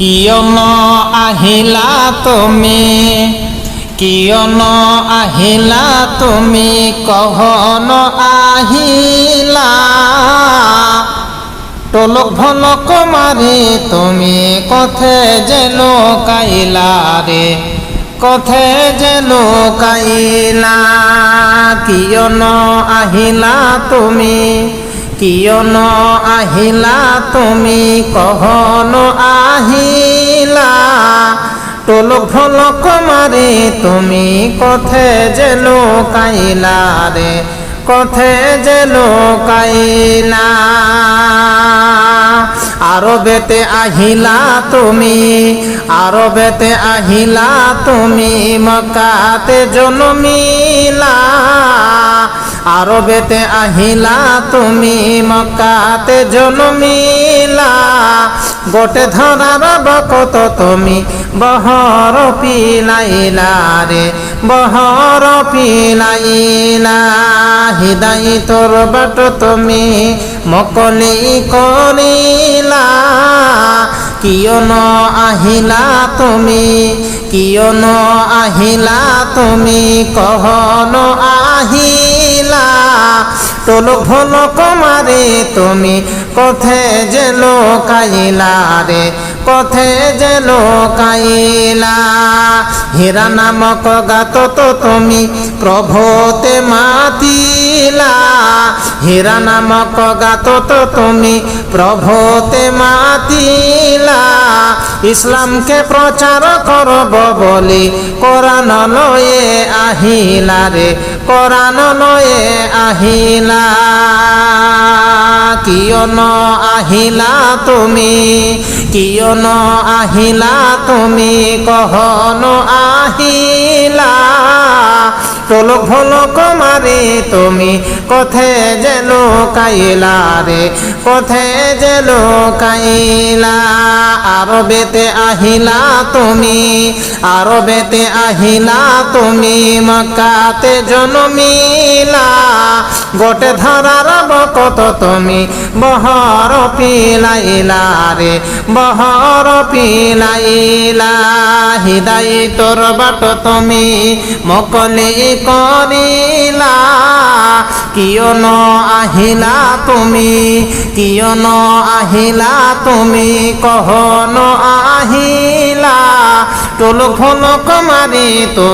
কিয়ন আহিলা তুমি? কিয়ন আহিলা তুমি? কহন আহিলা? টলক ভলক মারি তুমি কথে যে লোকাইলা রে কথে যে লোকাইলা? কিয়ন আহিলা তুমি? কিয়ন আহিলা? তুমি কহন আহিলা? টলক ভলক মারি তুমি কথে যে লোকাইলা রে কথে যে লোকাইলা? আরবেতে আহিলা তুমি আরবেতে আহিলা তুমি মকাতে জন্মিলা। আরবেতে আহিলা, তুমি মকাতে জন্মিলা। গোটে ধরার বকত তুমি বহর পিলাইলা রে, বহর পিলাইলা। হৃদয় তোর বট তুমি মকলি করিলা। কিয়ন আহিলা তুমি কিয়ন আহিলা? তুমি কহন আহিলা? তোল ভোল কমারে তুমি কথে যে লোকাইলা রে? কথে যে লোকাইলা হীরা নামক গাত তো তুমি প্রভোতে মাতিলা, হীরা নামক গাত তো তুমি প্রভোতে মাতিলা। ইসলামকে প্রচার করব বলি, কোরআন লয়ে আহিলা রে কোরআন লয়ে আহিলা কিয়ন আহিলা তুমি? কিয়ন আহিলা তুমি? কহন আহিলা? টলক ভলক মারে তুমি কথে যে লোকাইলা রে কথে যে লোকাইলা? আরবেতে আহিলা তুমি আরবেতে আহিলা তুমি, মক্কাতে জন্মিলা গোটে ধরার বকত তুমি, বহর পিলাইলা রে, বহর পিলাইলা। হৃদয় তোর বাট তুমি মকলে করিলা। কিয়ন আহিলা তুমি কিয়ন আহিলা তুমি কহন আহিলা। টোলক ভলক মারি তুমি